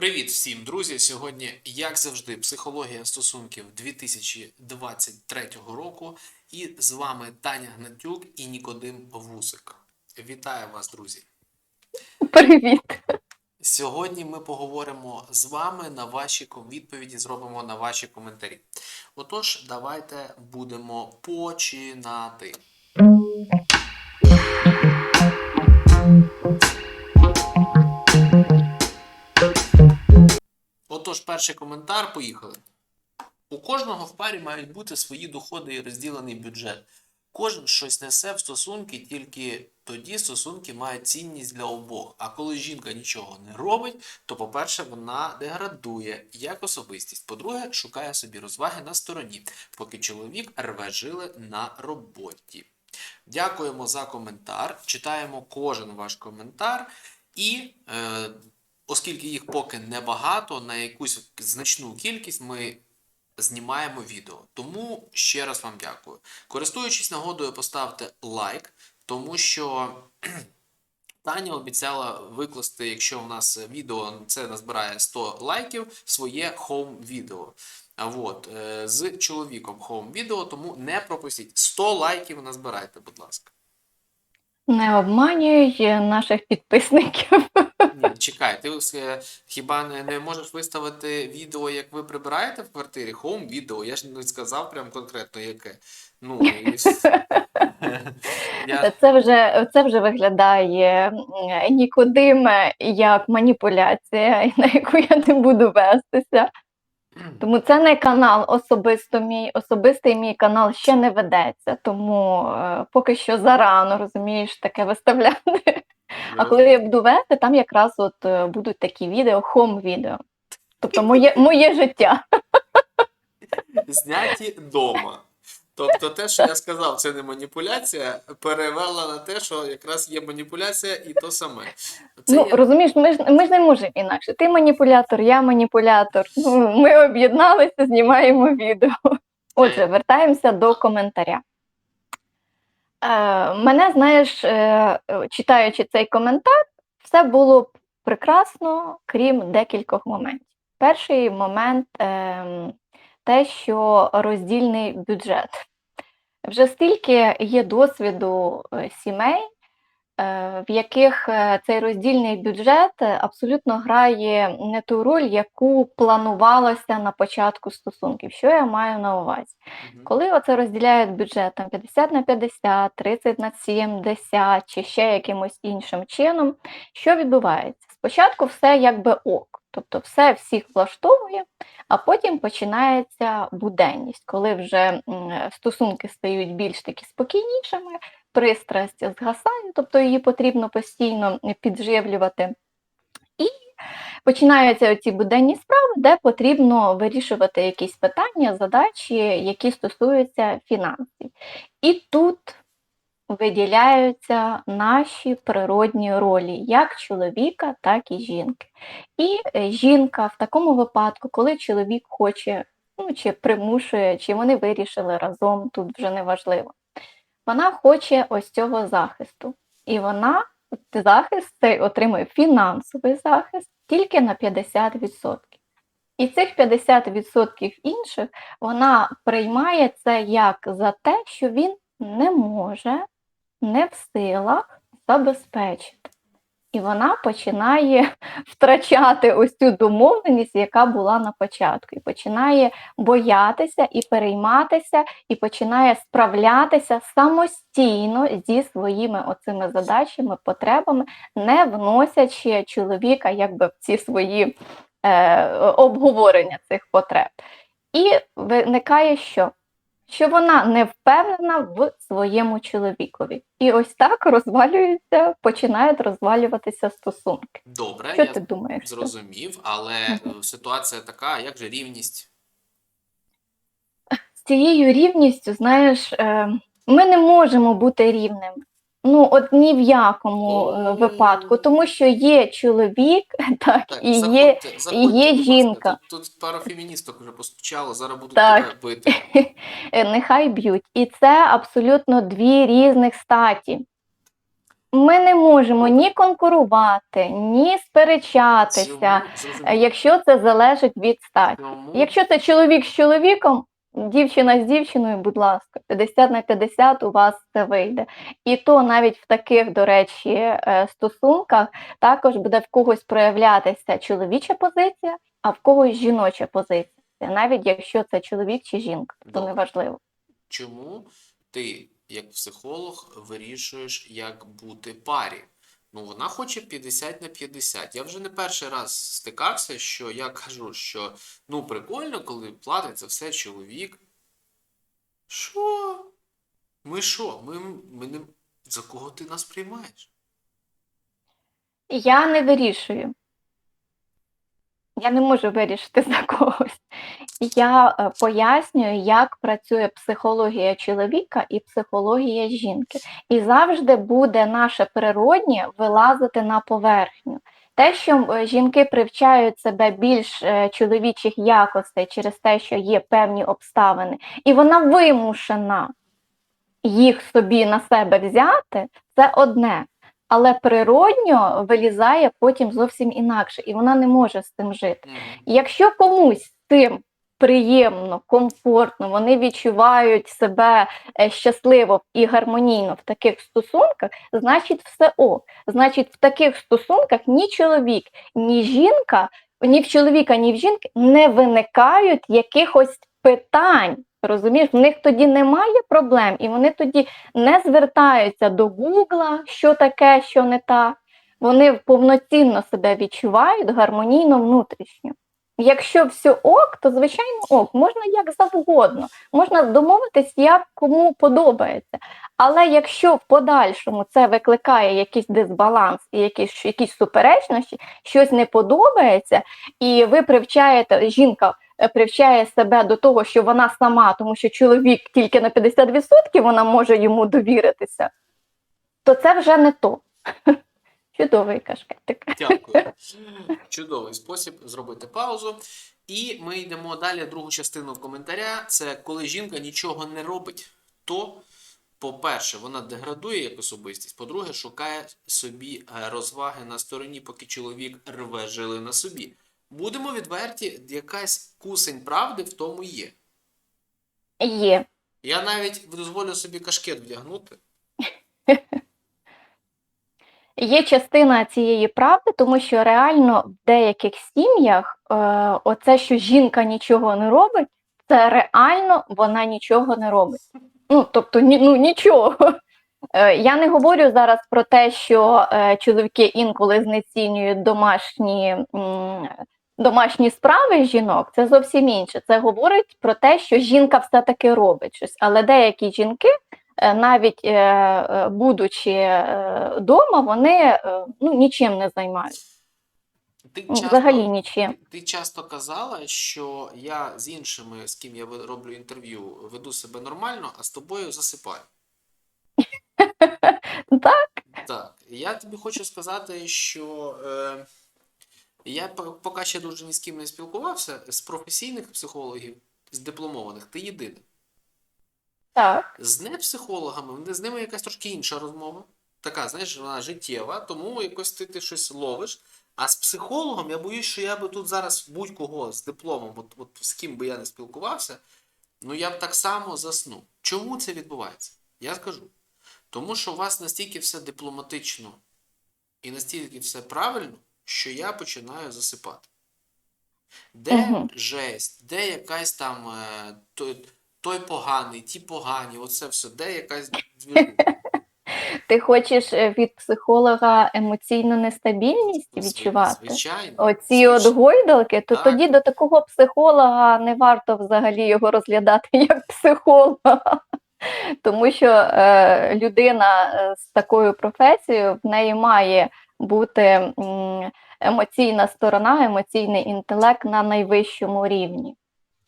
Привіт всім, друзі! Сьогодні, як завжди, психологія стосунків 2023 року. І з вами Таня Гнатюк і Нікодим Вусик. Вітаю вас, друзі! Привіт. Сьогодні ми поговоримо з вами на ваші відповіді, зробимо на ваші коментарі. Отож, давайте будемо починати. Отож, перший коментар, поїхали. У кожного в парі мають бути свої доходи і розділений бюджет. Кожен щось несе в стосунки, тільки тоді стосунки мають цінність для обох. А коли жінка нічого не робить, то, по-перше, вона деградує як особистість. По-друге, шукає собі розваги на стороні, поки чоловік рве жили на роботі. Дякуємо за коментар. Читаємо кожен ваш коментар. І е, оскільки їх поки небагато, на якусь значну кількість ми знімаємо відео. Тому ще раз вам дякую. Користуючись нагодою, поставте лайк, тому що Таня обіцяла викласти, якщо в нас відео це назбирає 100 лайків, своє хоум відео. А от е, з чоловіком хоум відео, тому не пропустіть. 100 лайків назбирайте, будь ласка. Не обманюй наших підписників. Ні, чекай, ти е, хіба не, не можеш виставити відео, як ви прибираєте в квартирі? Хоум відео. Я ж не сказав прям конкретно яке. Ну, і... я... Це вже, це вже виглядає м, нікодиме як маніпуляція, на яку я не буду вестися. Тому це не канал особисто мій, особистий мій канал ще не ведеться, тому е, поки що зарано розумієш таке виставляти. А коли я буду вести, там якраз от е, будуть такі відео, хом відео. Тобто моє, моє життя. Зняті вдома. Тобто те, що я сказав, це не маніпуляція, перевела на те, що якраз є маніпуляція і то саме. Це Ну, є- розумієш, ми ж ми ж не можемо інакше. Ти маніпулятор, я маніпулятор. Ну, ми об'єдналися, знімаємо відео. Отже, вертаємося до коментаря. Е, мене, знаєш, е, е, читаючи цей коментар, все було прекрасно, крім декількох моментів. Перший момент ем, те, що роздільний бюджет. Вже стільки є досвіду сімей, в яких е, цей роздільний бюджет е, абсолютно грає не ту роль, яку планувалося на початку стосунків. Що я маю на увазі? Мгм. Коли оце розділяють бюджет там 50 на 50, 30 на 70 чи ще якимось іншим чином, що відбувається? Спочатку все якби ок, тобто все всіх влаштовує, а потім починається буденність, коли вже стосунки стають більш таки спокійнішими, пристрасть згасає, тобто її потрібно постійно підживлювати. І починаються оці буденні справи, де потрібно вирішувати якісь питання, задачі, які стосуються фінансів. І тут виділяються наші природні ролі, як чоловіка, так і жінки. І е, жінка в такому випадку, коли чоловік хоче, ну чи примушує, чи вони вирішили разом, тут вже не важливо. Вона хоче ось цього захисту. І вона захист цей отримує фінансовий захист тільки на 50%. І цих 50% інших вона приймає це як за те, що він не може, не в силах забезпечити. І вона починає втрачати ось цю домовленість, яка була на початку, і починає боятися і перейматися, і починає справлятися самостійно зі своїми оцими задачами, потребами, не вносячи чоловіка якби в ці свої е, обговорення цих потреб. І виникає що? Що вона не впевнена в своєму чоловікові. І ось так розвалюються, починають розвалюватися стосунки. Добре, Що я ти думаєш? зрозумів, але е, ситуація така, як же рівність? З цією рівністю, знаєш, е, ми не можемо бути рівним. Ну, от ні в якому е, випадку, тому що є чоловік, так, Так, і є заходьте, заходьте, є будь ласка. жінка. Тут, тут пара феміністок вже постучало, зараз будуть Так. тебе бити. Е, нехай б'ють. І це абсолютно дві різних статі. ми не можемо ні конкурувати, ні сперечатися, е, зрозуміло. якщо це залежить від статі. Цьому Якщо це чоловік з чоловіком, дівчина з дівчиною, будь ласка, 50 на 50 у вас це вийде. І то навіть в таких, до речі, е, стосунках також буде в когось проявлятися чоловіча позиція, а в когось жіноча позиція, навіть якщо це чоловік чи жінка, то Добре. неважливо. чому ти, як психолог, вирішуєш, як бути парі? Ну, вона хоче 50 на 50. Я вже не перший раз стикався, що я кажу, що ну прикольно, коли платить за все чоловік. Що? Ми що? Ми, ми не... За кого ти нас приймаєш? Я не вирішую. Я не можу вирішити за когось. Я е, пояснюю, як працює психологія чоловіка і психологія жінки. І завжди буде наше природнє вилазити на поверхню. Те, що е, жінки привчають себе більш е, чоловічих якостей через те, що є певні обставини, і вона вимушена їх собі на себе взяти, це одне але природньо вилізає потім зовсім інакше, і вона не може з цим жити. Мгм. Якщо комусь з цим приємно, комфортно, вони відчувають себе е, щасливо і гармонійно в таких стосунках, значить все ок. Значить, в таких стосунках ні чоловік, ні жінка, ні в чоловіка, ні в жінки не виникають якихось питань. Розумієш, в них тоді немає проблем, і вони тоді не звертаються до Гугла, що таке, що не так. Вони повноцінно себе відчувають гармонійно внутрішньо. Якщо все ок, то звичайно ок, можна як завгодно, можна домовитись, як кому подобається. Але якщо в подальшому це викликає якийсь дисбаланс і якісь, якісь суперечності, щось не подобається, і ви привчаєте, жінка привчає себе до того, що вона сама, тому що чоловік тільки на 50% вона може йому довіритися, то це вже не то. Чудовий кашкетик. Дякую. Чудовий спосіб зробити паузу. І ми йдемо далі. Другу частину коментаря. Це коли жінка нічого не робить, то, по-перше, вона деградує як особистість. По-друге, шукає собі е, розваги на стороні, поки чоловік рве жили на собі. Будемо відверті, якась кусень правди в тому є. Є. Я навіть дозволю собі кашкет вдягнути. Є частина цієї правди, тому що реально в деяких сім'ях е, оце, що жінка нічого не робить, це реально вона нічого не робить. Ну, тобто, ні, ну нічого. Е, я не говорю зараз про те, що е, чоловіки інколи знецінюють домашні, м, домашні справи жінок. Це зовсім інше. Це говорить про те, що жінка все-таки робить щось. Але деякі жінки е, навіть е, е, будучи вдома, вони ну, нічим не займаються. Ти Ну, Взагалі нічим. Ти, ти часто казала, що я з іншими, з ким я роблю інтерв'ю, веду себе нормально, а з тобою засипаю. Так, Так, я тобі хочу сказати, що е, я поки ще дуже ні з ким не спілкувався, з професійних психологів, з дипломованих, ти єдиний. так. З непсихологами, з ними якась трошки інша розмова. Така, знаєш, вона життєва, тому якось ти, ти щось ловиш. А з психологом я боюсь, що я би тут зараз будь-кого з дипломом, от, от з ким би я не спілкувався, ну я б так само заснув. Чому це відбувається? Я скажу. Тому що у вас настільки все дипломатично і настільки все правильно, що я починаю засипати. Де Мгм. жесть, де якась там е, той, той поганий, ті погані, оце все, де якась двіжуха. Ти хочеш е, від психолога емоційну нестабільність відчувати? Звичайно. Оці от гойдалки, то Так. тоді до такого психолога не варто взагалі його розглядати як психолога. Тому що е, людина е, з такою професією в неї має бути емоційна сторона, емоційний інтелект на найвищому рівні.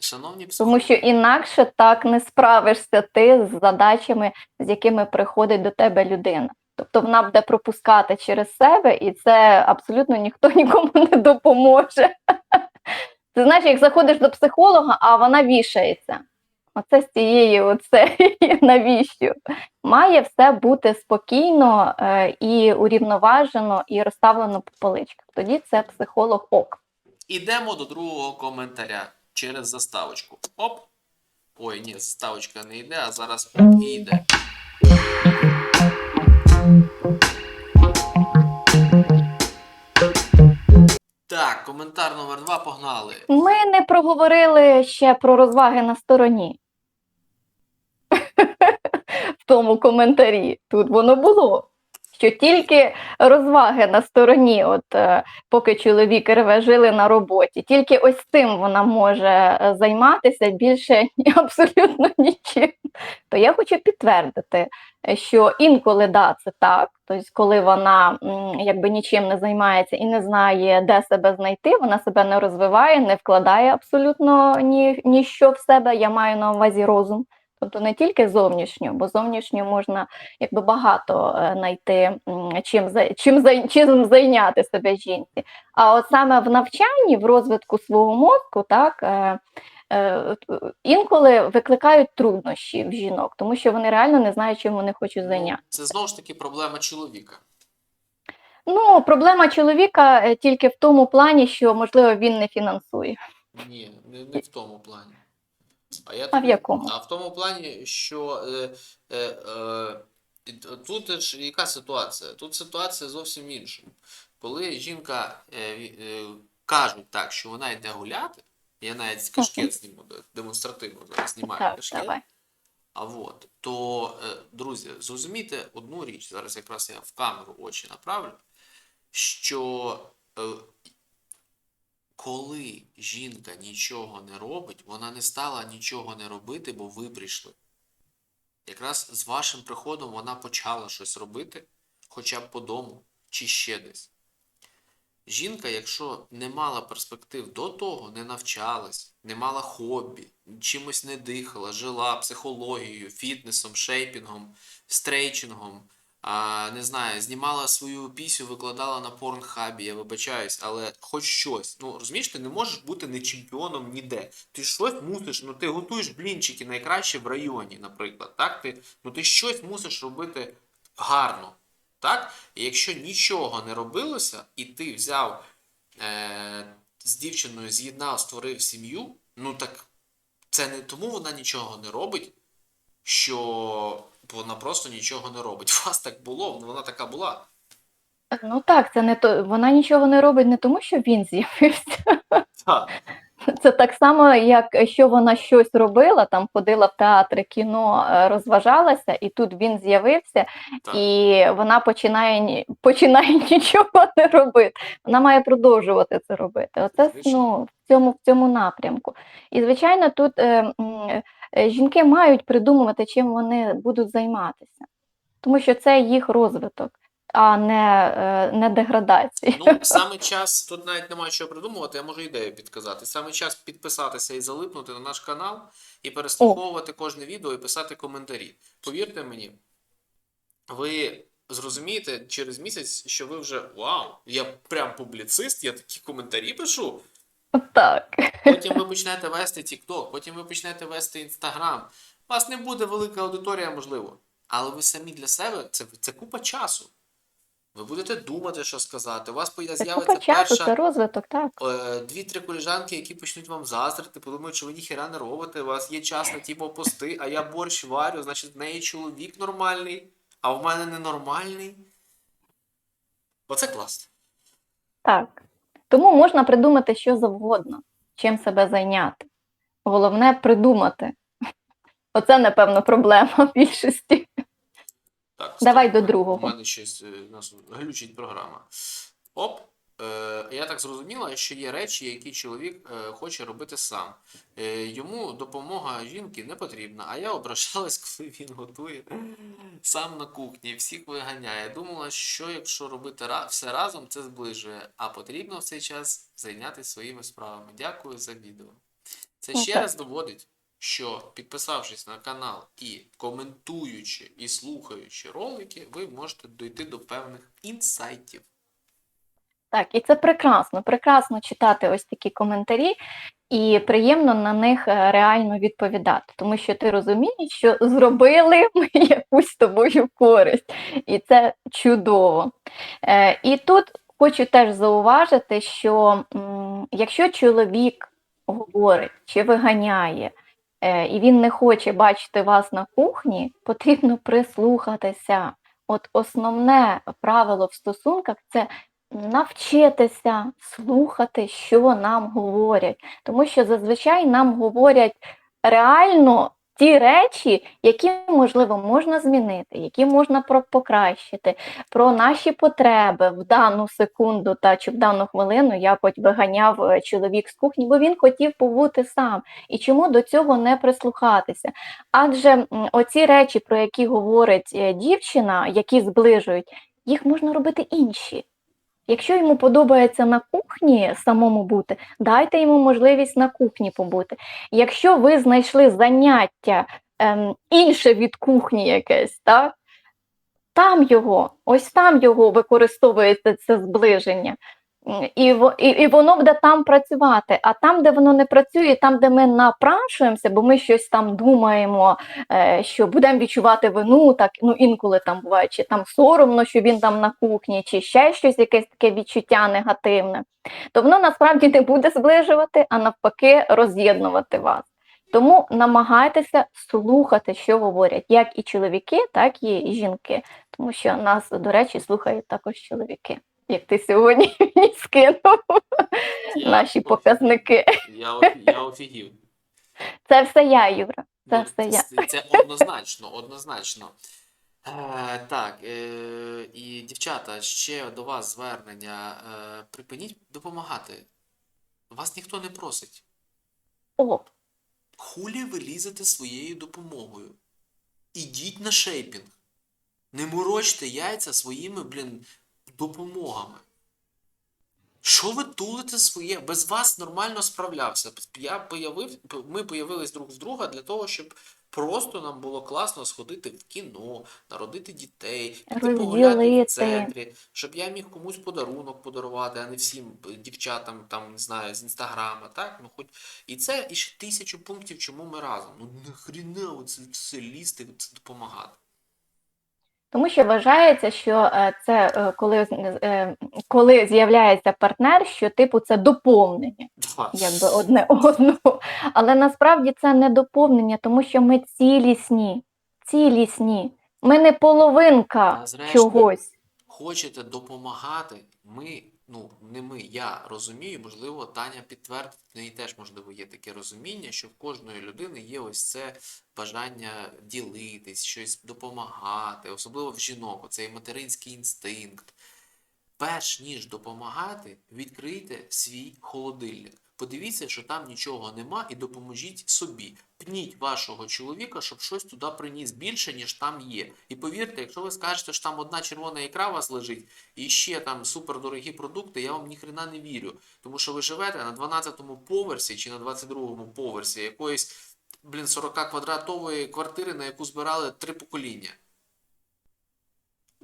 Шановні Тому що інакше так не справишся ти з задачами, з якими приходить до тебе людина. Тобто вона буде пропускати через себе, і це абсолютно ніхто нікому не допоможе. Ти знаєш, як заходиш до психолога, а вона вішається. Оце з цієї, оце навіщо? Має все бути спокійно е, і урівноважено, і розставлено по поличках. Тоді це психолог ок. Ідемо до другого коментаря через заставочку. Оп. Ой, ні, заставочка не йде, а зараз і йде. Так, коментар номер два погнали. Ми не проговорили ще про розваги на стороні. В тому коментарі. Тут воно було. Що тільки розваги на стороні, от е, поки чоловік і реве жили на роботі, тільки ось цим вона може е, займатися більше абсолютно нічим. То я хочу підтвердити, що інколи да, це так. Тобто, коли вона якби нічим не займається і не знає, де себе знайти, вона себе не розвиває, не вкладає абсолютно ні, ніщо в себе. Я маю на увазі розум. Тобто не тільки зовнішню, бо зовнішню можна якби багато е, знайти, чим, чим, чим зайняти себе жінці. А от саме в навчанні, в розвитку свого мозку, так, е, е, інколи викликають труднощі в жінок, тому що вони реально не знають, чим вони хочуть зайняти. Це знову ж таки проблема чоловіка. Ну, проблема чоловіка тільки в тому плані, що можливо він не фінансує. Ні, не в тому плані. А, я А в якому? А в тому плані, що е, е, е, тут ж яка ситуація? Тут ситуація зовсім інша. Коли жінка е, е, кажуть так, що вона йде гуляти, я навіть кашкет зніму демонстративно зараз знімаю Так, кашкет. давай. А от, то, е, друзі, зрозумійте одну річ, зараз якраз я в камеру очі направлю, що е, коли жінка нічого не робить, вона не стала нічого не робити, бо ви прийшли. Якраз з вашим приходом вона почала щось робити, хоча б по дому чи ще десь. Жінка, якщо не мала перспектив до того, не навчалась, не мала хобі, чимось не дихала, жила психологією, фітнесом, шейпінгом, стрейчингом, а, не знаю, знімала свою пісню, викладала на порнхабі, я вибачаюсь, але хоч щось. Ну, розумієш, ти не можеш бути не чемпіоном ніде. Ти щось мусиш, ну ти готуєш блінчики найкраще в районі, наприклад. Так? Ти, ну ти щось мусиш робити гарно. Так? І якщо нічого не робилося, і ти взяв е, з дівчиною, з'єднав, створив сім'ю, ну так це не тому вона нічого не робить, що вона просто нічого не робить. У вас так було, вона така була. Ну так, це не то, вона нічого не робить не тому, що він з'явився. Так. Це так само, як що вона щось робила, там ходила в театри, кіно, е, розважалася, і тут він з'явився, і вона починає починає нічого не робити. Вона має продовжувати це робити. Оце ну, в цьому в цьому напрямку. І звичайно, тут е, е, жінки мають придумувати, чим вони будуть займатися, тому що це їх розвиток, а не, е, не деградація. Ну, саме час, тут навіть немає що придумувати, я можу ідею підказати. Саме час підписатися і залипнути на наш канал, і переслуховувати кожне відео і писати коментарі. Повірте мені, ви зрозумієте через місяць, що ви вже вау, я прям публіцист, я такі коментарі пишу. Так. Потім ви почнете вести TikTok, потім ви почнете вести Instagram. У вас не буде велика аудиторія, можливо. Але ви самі для себе це, це купа часу. Ви будете думати, що сказати. У вас з'явиться перша це розвиток, так. е, дві-три коліжанки, які почнуть вам заздрити, подумають, що ви ніхіра не робите, у вас є час на ті пости, а я борщ варю, значить в неї чоловік нормальний, а в мене ненормальний. Оце класно. Так. Тому можна придумати що завгодно, чим себе зайняти. Головне придумати. Оце, напевно, проблема більшості. Так, Давай стоп. до другого. У мене щось е, нас глючить програма. Оп. Е, я так зрозуміла, що є речі, які чоловік е, хоче робити сам. Е, йому допомога жінки не потрібна, а я ображалась, коли він готує сам на кухні, всіх виганяє. Думала, що якщо робити все разом, це зближує, а потрібно в цей час зайнятися своїми справами. Дякую за відео. Це ще раз доводить, що підписавшись на канал і коментуючи і слухаючи ролики, ви можете дійти до певних інсайтів. Так, і це прекрасно. Прекрасно читати ось такі коментарі, і приємно на них е, реально відповідати, тому що ти розумієш, що зробили ми якусь тобою користь, і це чудово. Е, і тут хочу теж зауважити, що якщо чоловік говорить чи виганяє, і він не хоче бачити вас на кухні, потрібно прислухатися. От основне правило в стосунках це навчитися слухати, що нам говорять, тому що зазвичай нам говорять реально ті речі, які можливо можна змінити, які можна про- покращити, про наші потреби в дану секунду та чи в дану хвилину, як от виганяв е, чоловік з кухні, бо він хотів побути сам. І чому до цього не прислухатися? Адже оці речі, про які говорить е, дівчина, які зближують, їх можна робити інші. Якщо йому подобається на кухні самому бути, дайте йому можливість на кухні побути. Якщо ви знайшли заняття ем, інше від кухні якесь, так? Там його, ось там його використовується це зближення. І, і, і воно буде там працювати. А там, де воно не працює, там, де ми напрашуємося, бо ми щось там думаємо, е, що будемо відчувати вину, так ну інколи там буває, чи там соромно, що він там на кухні, чи ще щось, якесь таке відчуття негативне, то воно насправді не буде зближувати, а навпаки, роз'єднувати вас. Тому намагайтеся слухати, що говорять як і чоловіки, так і жінки, тому що нас, до речі, слухають також чоловіки. Як ти сьогодні мені скинув Я наші показники. Я, я офігів. Це все я, Юра. Це Ну, все я. Це, це однозначно, однозначно. Е, так, е, і дівчата, ще до вас звернення. Е, припиніть допомагати. Вас ніхто не просить. О, Хулі ви лізете своєю допомогою. Ідіть на шейпінг. Не морочте яйця своїми, блін, допомогами. Що ви тулите своє? Без вас нормально справлявся. Я появив, ми появились друг з друга для того, щоб просто нам було класно сходити в кіно, народити дітей, піти погуляти в центрі, щоб я міг комусь подарунок подарувати, а не всім дівчатам, там, не знаю, з інстаграма, так? Ну, хоч... І це і ще тисячу пунктів, чому ми разом. Ну нахріна оце все лізти, це допомагати. Тому що вважається, що е, це е, коли, е, коли з'являється партнер, що типу це доповнення, якби одне одного. Але насправді це не доповнення, тому що ми цілісні, цілісні. Ми не половинка А зрештою, чогось. Хочете допомагати, ми, ну не ми, я розумію, можливо, Таня підтвердить, в неї теж можливо є таке розуміння, що в кожної людини є ось це бажання ділитись, щось допомагати, особливо в жінок, оцей материнський інстинкт. Перш ніж допомагати, відкрийте свій холодильник. Подивіться, що там нічого нема, і допоможіть собі. Пніть вашого чоловіка, щоб щось туди приніс більше, ніж там є. І повірте, якщо ви скажете, що там одна червона ікра у вас лежить, і ще там супердорогі продукти, я вам ніхрена не вірю. Тому що ви живете на 12-му поверсі чи на 22-му поверсі якоїсь, блін, 40 квадратової квартири, на яку збирали три покоління.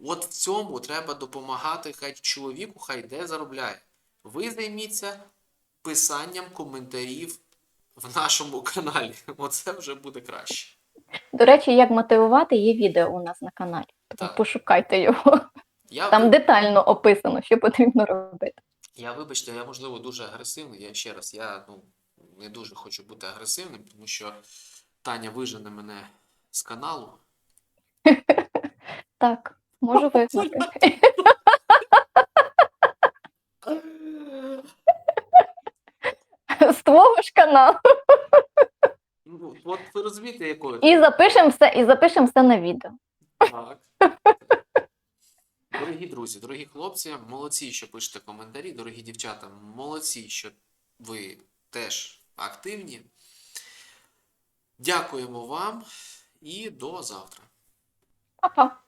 От в цьому треба допомагати хай чоловіку, хай де заробляє. Ви займіться писанням коментарів в нашому каналі. Оце вже буде краще. До речі, як мотивувати, є відео у нас на каналі. Тому Так. пошукайте його. Я, Там детально описано, що потрібно робити. я вибачте, я можливо дуже агресивний. Я ще раз, я ну, не дуже хочу бути агресивним, тому що Таня вижене мене з каналу. Так, можу визнати. З твого ж каналу. Ну, от ви розумієте, якою? І запишемо все, і запишемо все на відео. Так. Дорогі друзі, дорогі хлопці, молодці, що пишете коментарі, дорогі дівчата, молодці, що ви теж активні. Дякуємо вам і до завтра. Па-па.